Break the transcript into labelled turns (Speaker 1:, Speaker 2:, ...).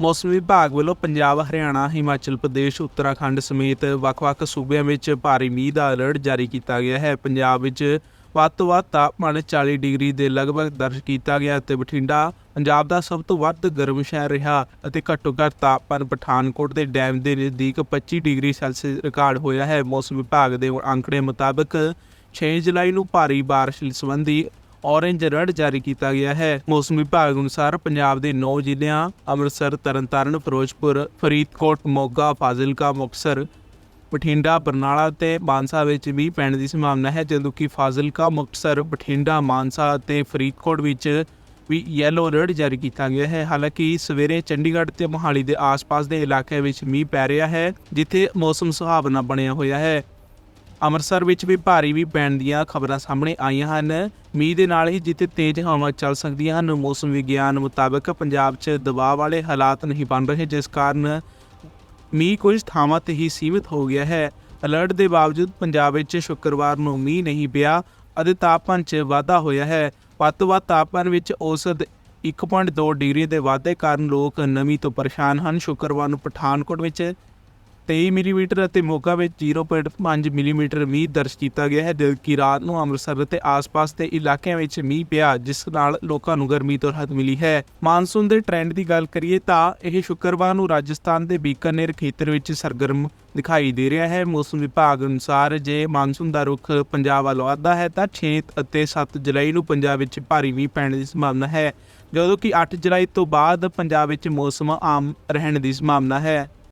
Speaker 1: ਮੌਸਮ ਵਿਭਾਗ ਵੱਲੋਂ ਪੰਜਾਬ, ਹਰਿਆਣਾ, ਹਿਮਾਚਲ ਪ੍ਰਦੇਸ਼, ਉੱਤਰਾਖੰਡ ਸਮੇਤ ਵੱਖ-ਵੱਖ ਸੂਬਿਆਂ ਵਿੱਚ ਭਾਰੀ ਮੀਂਹ ਦਾ ਅਲਰਟ ਜਾਰੀ ਕੀਤਾ ਗਿਆ ਹੈ। ਪੰਜਾਬ ਵਿੱਚ ਵੱਧ ਤੋਂ ਵੱਧ ਤਾਪਮਾਨ 40 ਡਿਗਰੀ ਦੇ ਲਗਭਗ ਦਰਜ ਕੀਤਾ ਗਿਆ ਅਤੇ ਬਠਿੰਡਾ ਪੰਜਾਬ ਦਾ ਸਭ ਤੋਂ ਵੱਧ ਗਰਮ ਸ਼ਹਿਰ ਰਿਹਾ ਅਤੇ ਘੱਟੋ ਘੱਟ ਤਾਪਮਾਨ ਪਠਾਨਕੋਟ ਦੇ ਡੈਮ ਦੇ ਨਜ਼ਦੀਕ 25 ਡਿਗਰੀ ਸੈਲਸੀਅਸ ਰਿਕਾਰਡ ਹੋਇਆ ਹੈ। ਮੌਸਮ ਵਿਭਾਗ ਦੇ ਅੰਕੜੇ ਮੁਤਾਬਕ 6 ਜੁਲਾਈ ਨੂੰ ਭਾਰੀ ਬਾਰਿਸ਼ ਸੰਬੰਧੀ ਔਰੇਂਜ ਅਲਰਟ ਜਾਰੀ ਕੀਤਾ ਗਿਆ ਹੈ। ਮੌਸਮ ਵਿਭਾਗ ਅਨੁਸਾਰ ਪੰਜਾਬ ਦੇ 9 ਜ਼ਿਲ੍ਹਿਆਂ, ਅੰਮ੍ਰਿਤਸਰ, ਤਰਨਤਾਰਨ, ਫਿਰੋਜ਼ਪੁਰ, ਫਰੀਦਕੋਟ, ਮੋਗਾ, ਫਾਜ਼ਿਲਕਾ, ਮੁਕਤਸਰ, ਬਠਿੰਡਾ, ਬਰਨਾਲਾ ਤੇ ਮਾਨਸਾ ਵਿੱਚ ਵੀ ਪੈਣ ਦੀ ਸੰਭਾਵਨਾ ਹੈ, ਜਦੋਂ ਕਿ ਫਾਜ਼ਿਲਕਾ, ਮੁਕਤਸਰ, ਬਠਿੰਡਾ, ਮਾਨਸਾ ਅਤੇ ਫਰੀਦਕੋਟ ਵਿੱਚ ਵੀ ਯੈਲੋ ਅਲਰਟ ਜਾਰੀ ਕੀਤਾ ਗਿਆ ਹੈ। ਹਾਲਾਂਕਿ ਸਵੇਰੇ ਚੰਡੀਗੜ੍ਹ ਤੇ ਮੋਹਾਲੀ ਦੇ ਆਸ-ਪਾਸ ਦੇ ਇਲਾਕਿਆਂ ਵਿੱਚ ਮੀਂਹ ਪੈ ਰਿਹਾ ਹੈ, ਜਿੱਥੇ ਮੌਸਮ ਸੁਹਾਵਣਾ ਬਣਿਆ ਹੋਇਆ ਹੈ। ਅੰਮ੍ਰਿਤਸਰ ਵਿੱਚ ਵੀ ਭਾਰੀ ਵੀ ਪੈਣ ਦੀਆਂ ਖਬਰਾਂ ਸਾਹਮਣੇ ਆਈਆਂ ਹਨ। ਮੀਂਹ ਦੇ ਨਾਲ ਹੀ ਜਿੱਥੇ ਤੇਜ਼ ਹਵਾਵਾਂ ਚੱਲ ਸਕਦੀਆਂ ਹਨ, ਮੌਸਮ ਵਿਗਿਆਨ ਮੁਤਾਬਕ ਪੰਜਾਬ 'ਚ ਦਬਾਅ ਵਾਲੇ ਹਾਲਾਤ ਨਹੀਂ ਬਣ ਰਹੇ, ਜਿਸ ਕਾਰਨ ਮੀਂਹ ਕੁਝ ਥਾਵਾਂ ਤੇ ਹੀ ਸੀਮਿਤ ਹੋ ਗਿਆ ਹੈ। ਅਲਰਟ ਦੇ ਬਾਵਜੂਦ ਪੰਜਾਬ ਵਿੱਚ ਸ਼ੁੱਕਰਵਾਰ ਨੂੰ ਮੀਂਹ ਨਹੀਂ ਪਿਆ ਅਤੇ ਤਾਪਮਾਨ 'ਚ ਵਾਧਾ ਹੋਇਆ ਹੈ। ਵੱਧ ਤੋਂ ਵੱਧ ਤਾਪਮਾਨ ਵਿੱਚ ਔਸਤ 1.2 ਡਿਗਰੀ ਦੇ ਵਾਧੇ ਕਾਰਨ ਲੋਕ ਨਮੀ ਤੋਂ ਪਰੇਸ਼ਾਨ ਹਨ। ਸ਼ੁੱਕਰਵਾਰ ਨੂੰ ਪਠਾਨਕੋਟ ਵਿੱਚ 23 ਮਿਲੀਮੀਟਰ ਅਤੇ ਮੋਗਾ ਵਿੱਚ 0.5 ਮਿਲੀਮੀਟਰ ਮੀਂਹ ਦਰਜ ਕੀਤਾ ਗਿਆ ਹੈ, ਜਦਕਿ ਰਾਤ ਨੂੰ ਅੰਮ੍ਰਿਤਸਰ ਅਤੇ ਆਸ-ਪਾਸ ਦੇ ਇਲਾਕਿਆਂ ਵਿੱਚ ਮੀਂਹ ਪਿਆ, ਜਿਸ ਨਾਲ ਲੋਕਾਂ ਨੂੰ ਗਰਮੀ ਤੋਂ ਰਾਹਤ ਮਿਲੀ ਹੈ। ਮਾਨਸੂਨ ਦੇ ਟ੍ਰੈਂਡ ਦੀ ਗੱਲ ਕਰੀਏ ਤਾਂ ਇਹ ਸ਼ੁੱਕਰਵਾਰ ਨੂੰ ਰਾਜਸਥਾਨ ਦੇ ਬੀਕਾਨੇਰ ਖੇਤਰ ਵਿੱਚ ਸਰਗਰਮ ਦਿਖਾਈ ਦੇ ਰਿਹਾ ਹੈ। ਮੌਸਮ ਵਿਭਾਗ ਅਨੁਸਾਰ ਜੇ ਮਾਨਸੂਨ ਦਾ ਰੁਖ ਪੰਜਾਬ ਵੱਲ ਵੱਧਦਾ ਹੈ, ਤਾਂ 6 ਅਤੇ 7 ਜੁਲਾਈ ਨੂੰ ਪੰਜਾਬ ਵਿੱਚ ਭਾਰੀ ਮੀਂਹ ਪੈਣ ਦੀ ਸੰਭਾਵਨਾ ਹੈ, ਜਦੋਂ ਕਿ 8 ਜੁਲਾਈ ਤੋਂ ਬਾਅਦ ਪੰਜਾਬ ਵਿੱਚ ਮੌਸਮ ਆਮ ਰਹਿਣ ਦੀ ਸੰਭਾਵਨਾ ਹੈ।